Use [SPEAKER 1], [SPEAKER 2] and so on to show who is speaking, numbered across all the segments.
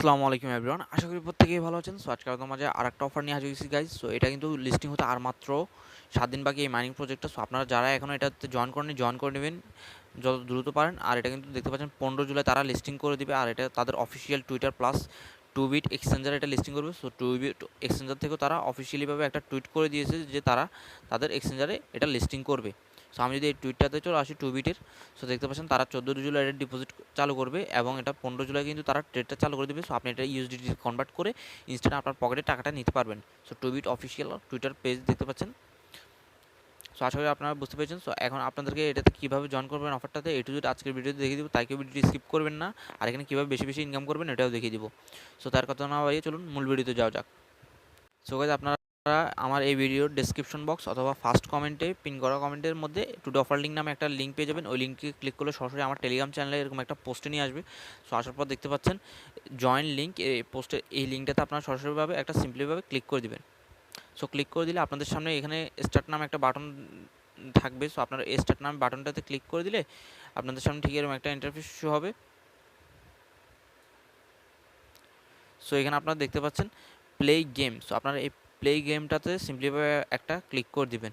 [SPEAKER 1] আসসালামু আলাইকুম এভরিওয়ান। আশা করি প্রত্যেকেই ভালো আছেন। সো আজকে মাঝে আর একটা অফার নিয়ে হাজির হয়েছি গাইজ সো এটা কিন্তু লিস্টিং হতে আর মাত্র সাত দিন বাকি এই মাইনিং প্রজেক্টটা সো আপনারা যারা এখনও এটাতে জয়েন করেনি জয়েন করে নেবেন। যত দ্রুত পারেন। আর এটা কিন্তু দেখতে পাচ্ছেন, পনেরো জুলাই তারা লিস্টিং করে দিবে। আর এটা তাদের official Twitter plus two bit exchanger এটা লিস্টিং করবে। সো টু বিট এক্সচেঞ্জার থেকেও তারা অফিসিয়ালিভাবে একটা টুইট করে দিয়েছে যে তারা তাদের এক্সচেঞ্জারে এটা লিস্টিং করবে। সো আমি যদি এই টুইটটাতে চলে আসি টু বিটের সো দেখতে পাচ্ছেন তারা চোদ্দ জুলাই এটা ডিপোজিট চালু করবে এবং এটা পনেরো জুলাই কিন্তু তারা ট্রেডটা চালু করে দেবে। সো আপনি এটা ইউএসডিটি কনভার্ট করে ইনস্ট্যান্ট আপনার পকেটে টাকাটা নিতে পারবেন। So two bit official Twitter page দেখতে পাচ্ছেন। সো আশা করি আপনারা বুঝতে পেরেছেন। সো এখন আপনাদেরকে এটাতে কীভাবে জয়েন করবেন অফারটাতে এ টু জেড আজকের ভিডিওতে দেখিয়ে দিব। তাই কেউ ভিডিওটি স্কিপ করবেন না। আর এখানে কীভাবে বেশি বেশি ইনকাম করবেন, এটাও দেখিয়ে দিব। সো তার কথা না বাড়িয়ে চলুন, মূল ভিডিওতে যাওয়া যাক। সো গাইজ আপনারা আমার এই ভিডিওর ডেসক্রিপশন বক্স অথবা ফার্স্ট কমেন্টে পিন করা কমেন্টের মধ্যে টুডে অফার লিঙ্ক নামে একটা লিঙ্ক পেয়ে যাবেন। ওই লিঙ্কে ক্লিক করলে সরাসরি আমার টেলিগ্রাম চ্যানেলে এরকম একটা পোস্টে নিয়ে আসবে। সো আসার পর দেখতে পাচ্ছেন জয়েন লিঙ্ক এই পোস্টে এই লিঙ্কটাতে আপনারা সরাসরিভাবে একটা সিম্পলিভাবে ক্লিক করে দিবেন। সো ক্লিক করে দিলে আপনাদের সামনে এখানে স্টার্ট নামে একটা বাটন থাকবে। সো আপনারা এই স্টার্ট নামে বাটনটাতে ক্লিক করে দিলে আপনাদের সামনে ঠিক এরকম একটা ইন্টারফেস শো হবে। সো এখানে আপনারা দেখতে পাচ্ছেন প্লে গেম সো আপনারা এই প্লে গেমটাতে সিম্পলিভাবে একটা ক্লিক করে দিবেন।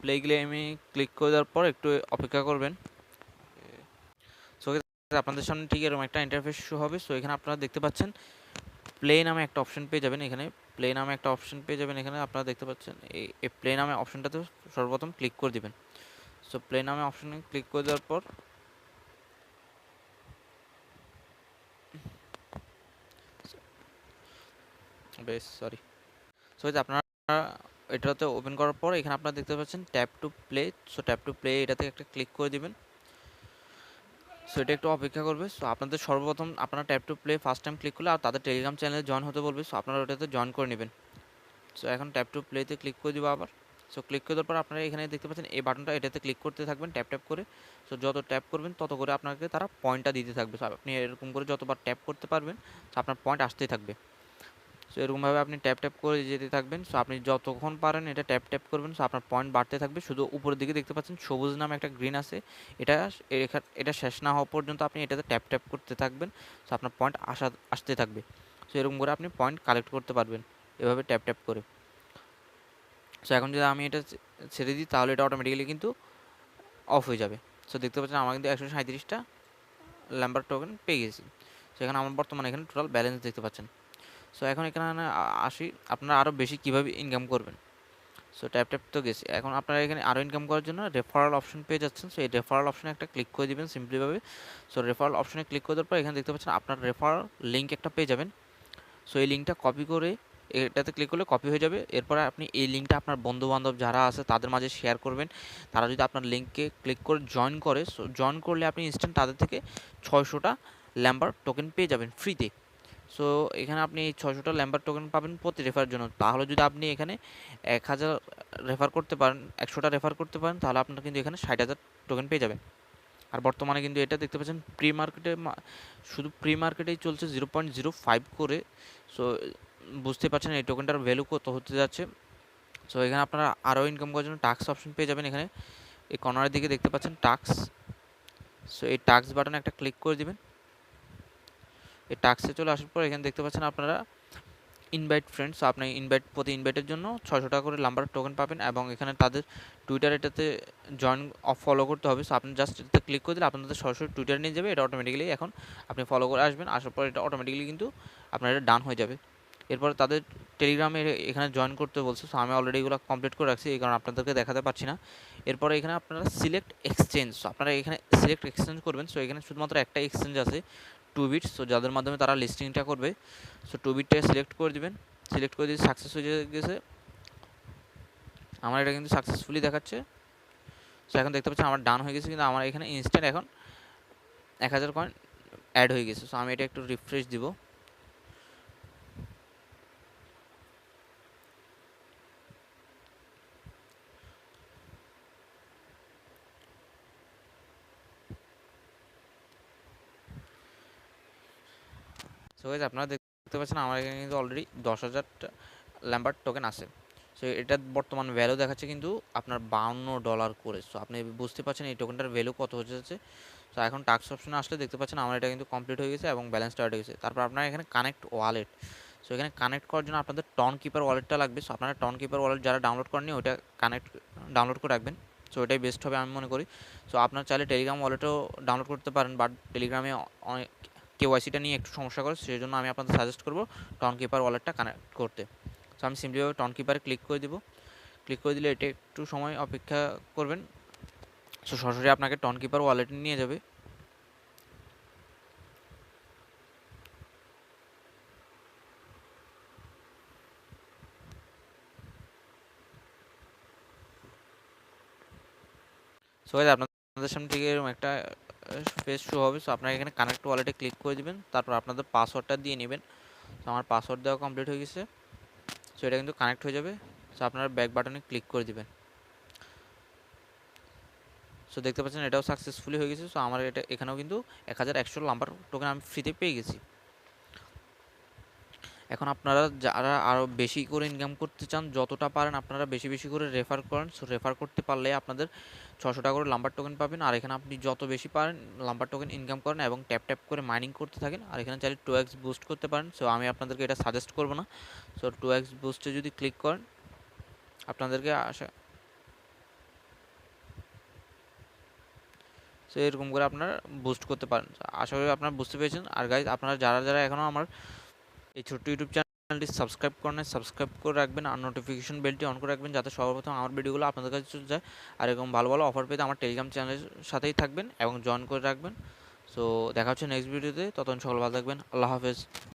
[SPEAKER 1] প্লে গেমে ক্লিক করে দেওয়ার পর একটু অপেক্ষা করবেন। সো আপনাদের সামনে ঠিক এরকম একটা ইন্টারফেস শো হবে। সো এখানে আপনারা দেখতে পাচ্ছেন প্লে নামে একটা অপশন পেয়ে যাবেন এখানে। প্লে নামে একটা অপশন পেয়ে যাবেন এখানে। আপনারা দেখতে পাচ্ছেন, এই প্লে নামে অপশনটাতে সর্বপ্রথম ক্লিক করে দিবেন। সো প্লে নামে অপশনে ক্লিক করে দেওয়ার পর বেশ সরি সো আপনারা এটাতে ওপেন করার পর এখানে আপনারা দেখতে পাচ্ছেন tap to play so tap to play এটাতে একটা ক্লিক করে দিবেন। সো এটা একটু অপেক্ষা করবে। সো আপনাদের সর্বপ্রথম আপনারা tap to play first time click করলে আর তাদের টেলিগ্রাম চ্যানেলে জয়েন হতে বলবে। সো আপনারা ওটাতে জয়েন করে নেবেন। সো এখন ট্যাপ টু প্লেতে ক্লিক করে দিব আবার। সো ক্লিক করে দেওয়ার পর আপনারা এখানে দেখতে পাচ্ছেন এই বাটনটা এটাতে ক্লিক করতে থাকবেন ট্যাপ ট্যাপ করে। সো যত ট্যাপ করবেন তত করে আপনাকে তারা পয়েন্টটা দিতে থাকবে। সো আপনি এরকম করে যতবার ট্যাপ করতে পারবেন সো আপনার পয়েন্ট আসতেই থাকবে। সো এরকমভাবে আপনি ট্যাপ ট্যাপ করে যেতে থাকবেন। সো আপনি যতক্ষণ পারেন এটা ট্যাপ ট্যাপ করবেন। সো আপনার পয়েন্ট বাড়তে থাকবে। শুধু উপরের দিকে দেখতে পাচ্ছেন সবুজ নামে একটা গ্রিন আছে। এটা এটা শেষ না হওয়া পর্যন্ত আপনি এটাতে ট্যাপ ট্যাপ করতে থাকবেন। সো আপনার পয়েন্ট আসা, আসতে থাকবে। সো এরকম করে আপনি পয়েন্ট কালেক্ট করতে পারবেন। এভাবে ট্যাপ ট্যাপ করে। সো এখন যদি আমি এটা ছেড়ে দিই, তাহলে এটা অটোমেটিক্যালি কিন্তু অফ হয়ে যাবে। সো দেখতে পাচ্ছেন আমার কিন্তু একশো সাঁত্রিশটা ল্যাম্বার টোকেন পেয়ে গেছি। সেখানে আমার বর্তমানে এখানে টোটাল ব্যালেন্স দেখতে পাচ্ছেন। সো এখন এখানে আসি। আপনারা আরও বেশি কীভাবে ইনকাম করবেন? সো ট্যাপ ট্যাপ তো গেছে। এখন আপনারা এখানে আরও ইনকাম করার জন্য রেফারাল অপশন পেয়ে যাচ্ছেন। সো এই রেফারাল অপশনে একটা ক্লিক করে দেবেন সিম্পলিভাবে সো রেফারাল অপশনে ক্লিক করে দেওয়ার পর এখানে দেখতে পাচ্ছেন আপনার রেফারাল লিঙ্ক একটা পেয়ে যাবেন। সো এই লিঙ্কটা কপি করে এটাতে ক্লিক করলে কপি হয়ে যাবে। এরপরে আপনি এই লিঙ্কটা আপনার বন্ধু বান্ধব যারা আছে তাদের মাঝে শেয়ার করবেন। তারা যদি আপনার লিঙ্ককে ক্লিক করে জয়েন করে সো জয়েন করলে আপনি ইনস্ট্যান্ট তাদের থেকে ছয়শোটা ল্যাম্বার টোকেন পেয়ে যাবেন ফ্রিতে সো এখানে আপনি ছয়শোটা ল্যাম্বার টোকেন পাবেন প্রতি রেফারের জন্য। তাহলে যদি আপনি এখানে এক হাজার রেফার করতে পারেন, একশোটা রেফার করতে পারেন, তাহলে আপনার কিন্তু এখানে ষাট হাজার টোকেন পেয়ে যাবেন। আর বর্তমানে কিন্তু এটা দেখতে পাচ্ছেন প্রি মার্কেটে শুধু প্রি মার্কেটেই চলছে জিরো পয়েন্ট জিরো ফাইভ করে। সো বুঝতে পারছেন এই টোকেনটার ভ্যালু কত হতে যাচ্ছে। সো এখানে আপনারা আরও ইনকাম করার জন্য টাক্স অপশন পেয়ে যাবেন এখানে। এই কর্নারের দিকে দেখতে পাচ্ছেন টাক্স সো এই টাক্স বাটনে একটা ক্লিক করে দিবেন। এই টাক্সে চলে আসার পর এখানে দেখতে পাচ্ছেন আপনারা ইনভাইট ফ্রেন্ডস আপনি ইনভাইট প্রতি ইনভাইটের জন্য ছশো টাকা করে নাম্বার টোকেন পাবেন এবং এখানে তাদের টুইটার এটাতে জয়েন ফলো করতে হবে। সো আপনি জাস্ট এটাতে ক্লিক করে দিলে আপনাদের সরাসরি টুইটার নিয়ে যাবে। এটা অটোমেটিক্যালি এখন আপনি ফলো করে আসবেন। আসার পর এটা অটোমেটিক্যালি কিন্তু আপনার এটা ডান হয়ে যাবে। এরপর তাদের টেলিগ্রামে এখানে জয়েন করতে বলছে। সো আমি অলরেডি এগুলো কমপ্লিট করে রাখছি। এই কারণে আপনাদেরকে দেখাতে পারছি না। এরপরে এখানে আপনারা সিলেক্ট এক্সচেঞ্জ আপনারা এখানে সিলেক্ট এক্সচেঞ্জ করবেন। সো এখানে শুধুমাত্র একটা এক্সচেঞ্জ আছে। টু বিট সো যাদের মাধ্যমে তারা লিস্টিংটা করবে সো টু বিটটাকে সিলেক্ট করে দিবেন। সিলেক্ট করে দিয়ে সাকসেস হয়ে গেছে। আমার এটা কিন্তু সাকসেসফুলি দেখাচ্ছে। সো এখন দেখতে পাচ্ছেন আমার ডান হয়ে গেছে কিন্তু আমার এখানে ইনস্ট্যান্ট এখন এক হাজার কয়েন অ্যাড হয়ে গেছে। সো আমি এটা একটু রিফ্রেশ দিব। সো গাইজ আপনারা দেখতে পাচ্ছেন আমার এখানে কিন্তু অলরেডি দশ হাজারটা ল্যাম্বার টোকেন আছে। সো এটার বর্তমান ভ্যালু দেখাচ্ছে কিন্তু আপনার বাউন্ন ডলার করে। সো আপনি বুঝতে পারছেন এই টোকেনটার ভ্যালু কত হচ্ছে সো এখন টাক্স অপশনে আসলে দেখতে পাচ্ছেন আমার এটা কিন্তু কমপ্লিট হয়ে গেছে এবং ব্যালেন্স স্টার্ট হয়ে গেছে। তারপর আপনার এখানে কানেক্ট ওয়ালেট সো এখানে কানেক্ট করার জন্য আপনাদের টন কিপার ওয়ালেটটা লাগবে। সো আপনারা টন কিপার ওয়ালেট যারা ডাউনলোড করেননি, ওইটা কানেক্ট ডাউনলোড করে রাখবেন। সো এটাই বেস্ট হবে আমি মনে করি। সো আপনার চাইলে টেলিগ্রাম ওয়ালেটও ডাউনলোড করতে পারেন বাট টেলিগ্রামে অনেক কেওয়াইসিটা নিয়ে একটু সমস্যা করে সেই জন্য আমি আপনাদের সাজেস্ট করব টন কিপার ওয়ালেটটা কানেক্ট করতে। সো আমি সিম্পলিভাবে টন কিপারে ক্লিক করে দিব। ক্লিক করে দিলে এটা একটু সময় অপেক্ষা করবেন। সো সরাসরি আপনাকে টন কিপার ওয়ালেটে নিয়ে যাবে। সো আপনাদের সামনে থেকে এরকম একটা পেজ শো হবে। সো আপনারা এখানে কানেক্ট ওয়ালেটে ক্লিক করে দিবেন, তারপর আপনাদের পাসওয়ার্ডটা দিয়ে নেবেন। তো আমার পাসওয়ার্ড দেওয়া কমপ্লিট হয়ে গেছে। সো এটা কিন্তু কানেক্ট হয়ে যাবে। সো আপনারা ব্যাক বাটনে ক্লিক করে দেবেন। সো দেখতে পাচ্ছেন এটাও সাকসেসফুলি হয়ে গেছে। সো আমার এটা এখানেও কিন্তু এক হাজার একশো নাম্বার টোকেন আমি ফ্রিতে পেয়ে গেছি। এখন আপনারা যারা আরও বেশি করে ইনকাম করতে চান, যতটা পারেন আপনারা বেশি বেশি করে রেফার করেন। সো রেফার করতে পারলে আপনাদের ছশো টাকা করে লাম্বার টোকেন পাবেন। আর এখানে আপনি যত বেশি পারেন লাম্বার টোকেন ইনকাম করেন এবং ট্যাপ ট্যাপ করে মাইনিং করতে থাকেন। আর এখানে চাইলে টু এক্স বুস্ট করতে পারেন। সো আমি আপনাদেরকে এটা সাজেস্ট করব না। সো টু এক্স বুস্টে যদি ক্লিক করেন, আপনাদেরকে আশা সো এরকম করে আপনারা বুস্ট করতে পারেন। আশা করি আপনারা বুঝতে পেরেছেন। আর গাইজ আপনারা যারা যারা এখনও আমার এই ছোট্ট ইউটিউব চ্যানেলটি সাবস্ক্রাইব করেন সাবস্ক্রাইব করে রাখবেন আর নোটিফিকেশন বেলটি অন করে রাখবেন যাতে সর্বপ্রথম আমার ভিডিওগুলো আপনাদের কাছে চলে যায়। আর এরকম ভালো ভালো অফার পেতে আমার টেলিগ্রাম চ্যানেলের সাথেই থাকবেন এবং জয়েন করে রাখবেন। সো দেখা হচ্ছে নেক্সট ভিডিওতে ততক্ষণ সকল ভালো থাকবেন। আল্লাহ হাফেজ।